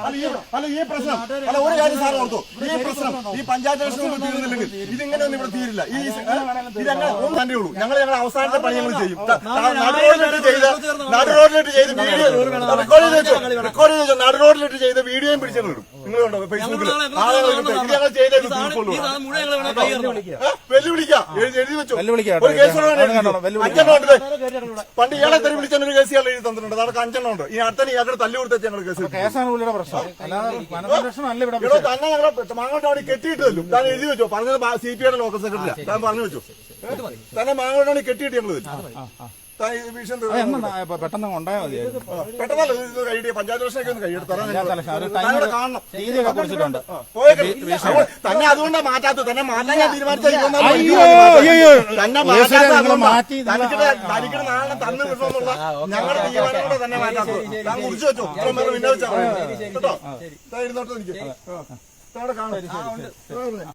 അല്ല ഈ അല്ല ഈ പ്രശ്നം. അല്ല ഒരു കാര്യം സാർ ഓർത്തു. ഈ പ്രശ്നം ഈ പഞ്ചായത്ത് ഇലക്ഷൻ ഇതിങ്ങനെ ഒന്നും ഇവിടെ തീരില്ല. ഈ ഇതങ്ങനെ ഒന്ന് തന്നെ ഉള്ളൂ. ഞങ്ങൾ ഞങ്ങളുടെ അവസാനത്തെ പണി ഞങ്ങൾ ചെയ്യും. ത- ത- നടുറോഡിലിട്ട് ചെയ്ത വീഡിയോ റെക്കോർഡ് ചെയ്ത് വെച്ചോ? റെക്കോർഡ് ചെയ്ത് വെച്ചോ? നടുറോഡിലിട്ട് ചെയ്ത വീഡിയോയും പിടിച്ചു വിടും നിങ്ങൾ കണ്ടോ? ഫേസ്ബുക്കിൽ ആളുകൾ ഇത് ഞങ്ങൾ? വെല്ലുവിളിക്കാം. എഴുതി വെച്ചോ? വെല്ലുവിളിക്കാം. ഒരു കേസ്. അഞ്ചെണ്ണം ഉണ്ട് പണ്ട് ഇയാളെ തെറി ഒരു കേസ് ഇയാൾ എഴുതി തന്നിട്ടുണ്ട്. അതൊക്കെ അഞ്ചെണ്ണം ഉണ്ട്. ഈ അടുത്ത ഇയാളുടെ തല്ലു കൊടുത്ത ഞങ്ങൾ കേസ് തന്നെ ഞങ്ങളുടെ മാങ്ങോട്ട് അവിടെ കെട്ടിയിട്ടല്ലോ ഞാൻ എഴുതി വെച്ചോ? പറഞ്ഞത് സി പി ഐയുടെ ലോക്കൽ സെക്രട്ടറി താൻ പറഞ്ഞു വെച്ചു? തന്നെ മാങ്ങോട്ടാണ് കെട്ടിയിട്ട് ഞങ്ങൾ പെട്ടെന്ന് ഉണ്ടായാൽ മതിയായിരുന്നു പെട്ടെന്നല്ല ഇത് കഴിയിട്ട് പഞ്ചായത്ത് വർഷമൊക്കെ ഒന്ന് ഒരു കാണണം. തീയതിയൊക്കെ കുറിച്ചിട്ടുണ്ട്. തന്നെ അതുകൊണ്ടാണ് മാറ്റാത്തത്. തന്നെ മാറ്റാൻ ഞാൻ തീരുമാനിച്ചത് അയ്യോ, തന്നെ മാറ്റി തനിക്കിടെ- നാളെ തന്നു വിടണമെന്നുള്ള ഞങ്ങളുടെ തീരുമാനം കൂടെ തന്നെ മാറ്റാത്തത് ഞാൻ കുറിച്ച് വെച്ചോ? ഇത്രയും പേര് പിന്നെ വെച്ചാൽ കേട്ടോ? ഇരുന്നോട്ട് എനിക്ക്. കാണും.